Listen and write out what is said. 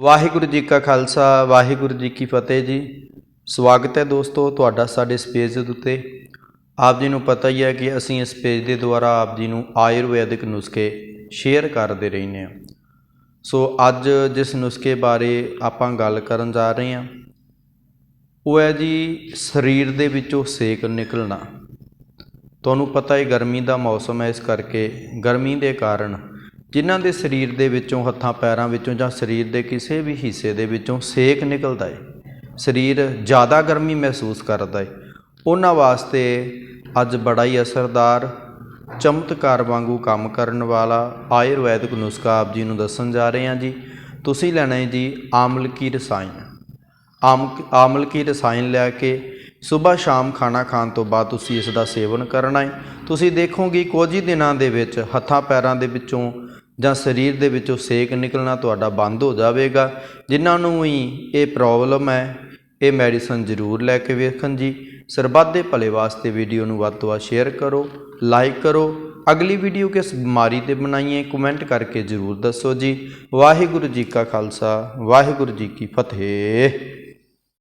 ਵਾਹਿਗੁਰੂ ਜੀ ਕਾ ਖਾਲਸਾ, ਵਾਹਿਗੁਰੂ ਜੀ ਕੀ ਫਤਿਹ ਜੀ। ਸਵਾਗਤ ਹੈ ਦੋਸਤੋ ਤੁਹਾਡਾ ਸਾਡੇ ਇਸ ਪੇਜ ਦੇ ਉੱਤੇ। ਆਪ ਜੀ ਨੂੰ ਪਤਾ ਹੀ ਹੈ ਕਿ ਅਸੀਂ ਇਸ ਪੇਜ ਦੇ ਦੁਆਰਾ ਆਪ ਜੀ ਨੂੰ ਆਯੁਰਵੈਦਿਕ ਨੁਸਖੇ ਸ਼ੇਅਰ ਕਰਦੇ ਰਹਿੰਦੇ ਹਾਂ। ਸੋ ਅੱਜ ਜਿਸ ਨੁਸਖੇ ਬਾਰੇ ਆਪਾਂ ਗੱਲ ਕਰਨ ਜਾ ਰਹੇ ਹਾਂ, ਉਹ ਹੈ ਜੀ ਸਰੀਰ ਦੇ ਵਿੱਚੋਂ ਸੇਕ ਨਿਕਲਣਾ। ਤੁਹਾਨੂੰ ਪਤਾ ਹੈ ਗਰਮੀ ਦਾ ਮੌਸਮ ਹੈ, ਇਸ ਕਰਕੇ ਗਰਮੀ ਦੇ ਕਾਰਨ ਜਿਨ੍ਹਾਂ ਦੇ ਸਰੀਰ ਦੇ ਵਿੱਚੋਂ ਹੱਥਾਂ ਪੈਰਾਂ ਵਿੱਚੋਂ ਜਾਂ ਸਰੀਰ ਦੇ ਕਿਸੇ ਵੀ ਹਿੱਸੇ ਦੇ ਵਿੱਚੋਂ ਸੇਕ ਨਿਕਲਦਾ ਹੈ ਸਰੀਰ ਜ਼ਿਆਦਾ ਗਰਮੀ ਮਹਿਸੂਸ ਕਰਦਾ ਏ। ਉਹਨਾਂ ਵਾਸਤੇ ਅੱਜ ਬੜਾ ਹੀ ਅਸਰਦਾਰ, ਚਮਤਕਾਰ ਵਾਂਗੂ ਕੰਮ ਕਰਨ ਵਾਲਾ ਆਯੁਰਵੈਦਿਕ ਨੁਸਖਾ ਆਪ ਜੀ ਨੂੰ ਦੱਸਣ ਜਾ ਰਹੇ ਹਾਂ ਜੀ। ਤੁਸੀਂ ਲੈਣਾ ਹੈ ਜੀ ਆਮਲ ਕੀ ਰਸਾਇਣ। ਆਮ ਆਮਲ ਕੀ ਰਸਾਇਣ ਲੈ ਕੇ ਸਵੇਰ ਸ਼ਾਮ ਖਾਣਾ ਖਾਣ ਤੋਂ ਬਾਅਦ ਤੁਸੀਂ ਇਸ ਦਾ ਸੇਵਨ ਕਰਨਾ ਹੈ ਤੁਸੀਂ ਦੇਖੋਗੇ ਕੁਝ ਹੀ ਦਿਨਾਂ ਦੇ ਵਿੱਚ ਹੱਥਾਂ ਪੈਰਾਂ ਦੇ ਵਿੱਚੋਂ ਜਾਂ ਸਰੀਰ ਦੇ ਵਿੱਚੋਂ ਸੇਕ ਨਿਕਲਣਾ ਤੁਹਾਡਾ ਬੰਦ ਹੋ ਜਾਵੇਗਾ। ਜਿਨ੍ਹਾਂ ਨੂੰ ਵੀ ਇਹ ਪ੍ਰੋਬਲਮ ਹੈ, ਇਹ ਮੈਡੀਸਨ ਜ਼ਰੂਰ ਲੈ ਕੇ ਵੇਖਣ ਜੀ। ਸਰਬੱਤ ਦੇ ਭਲੇ ਵਾਸਤੇ ਵੀਡੀਓ ਨੂੰ ਵੱਧ ਤੋਂ ਵੱਧ ਸ਼ੇਅਰ ਕਰੋ ਲਾਈਕ ਕਰੋ। ਅਗਲੀ ਵੀਡੀਓ ਕਿਸ ਬਿਮਾਰੀ ਤੇ ਬਣਾਈਏ ਕਮੈਂਟ ਕਰਕੇ ਜ਼ਰੂਰ ਦੱਸੋ ਜੀ। ਵਾਹਿਗੁਰੂ ਜੀ ਕਾ ਖਾਲਸਾ, ਵਾਹਿਗੁਰੂ ਜੀ ਕੀ ਫਤਿਹ।